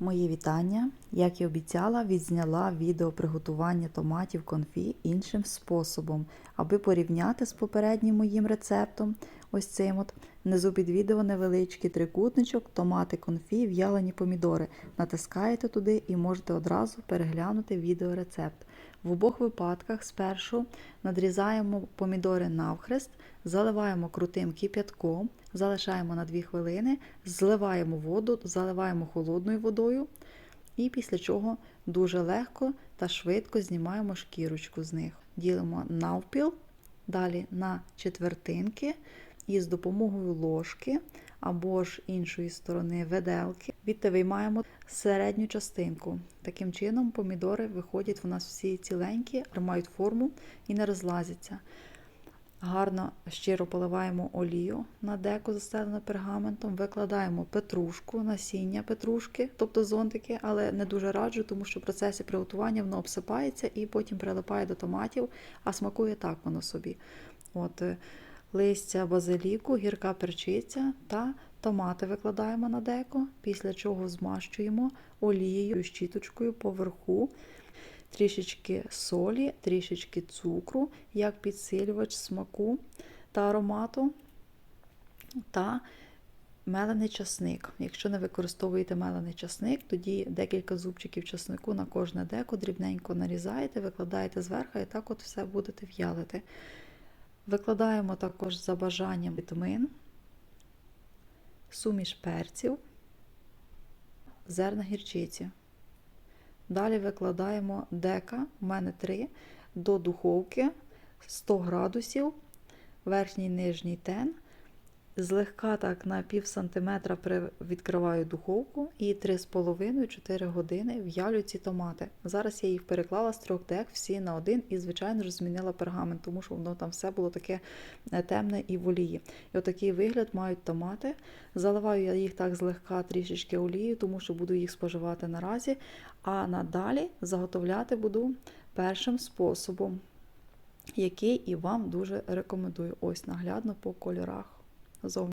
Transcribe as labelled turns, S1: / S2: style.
S1: Мої вітання. Як і обіцяла, відзняла відео приготування томатів конфі іншим способом, аби порівняти з попереднім моїм рецептом. Ось цим от. Внизу під відео невеличкий трикутничок, томати конфі, в'ялені помідори. Натискаєте туди і можете одразу переглянути відеорецепт. В обох випадках спершу надрізаємо помідори навхрест, заливаємо крутим кип'ятком, залишаємо на 2 хвилини, зливаємо воду, заливаємо холодною водою, і після чого дуже легко та швидко знімаємо шкірочку з них. Ділимо навпіл, далі на четвертинки і з допомогою ложки або ж іншої сторони виделки відти виймаємо середню частинку. Таким чином, помідори виходять у нас всі ціленькі, мають форму і не розлазяться. Гарно щиро поливаємо олію на деко, застелену пергаментом, викладаємо петрушку, насіння петрушки, тобто зонтики, але не дуже раджу, тому що в процесі приготування воно обсипається і потім прилипає до томатів, а смакує так воно собі. От, Листя базиліку, гірка перчиця та томати викладаємо на деко, після чого змащуємо олією, щіточкою поверху трішечки солі, трішечки цукру, як підсилювач смаку та аромату, та мелений часник. Якщо не використовуєте мелений часник, тоді декілька зубчиків часнику на кожне деко дрібненько нарізаєте, викладаєте зверху і так от все будете в'ялити. Викладаємо також за бажанням вітамин, суміш перців, зерна гірчиці. Далі викладаємо дека, у мене 3, до духовки 100 градусів, верхній нижній тен. Злегка так на пів сантиметра відкриваю духовку і 3,5-4 години в'ялю ці томати. Зараз я їх переклала з трьох дек всі на один і, звичайно ж, змінила пергамент, тому що воно там все було таке е, темне і в олії. І отакий вигляд мають томати. Заливаю я їх так злегка трішечки олією, тому що буду їх споживати наразі. А надалі заготовляти буду першим способом, який і вам дуже рекомендую. Ось наглядно по кольорах. was all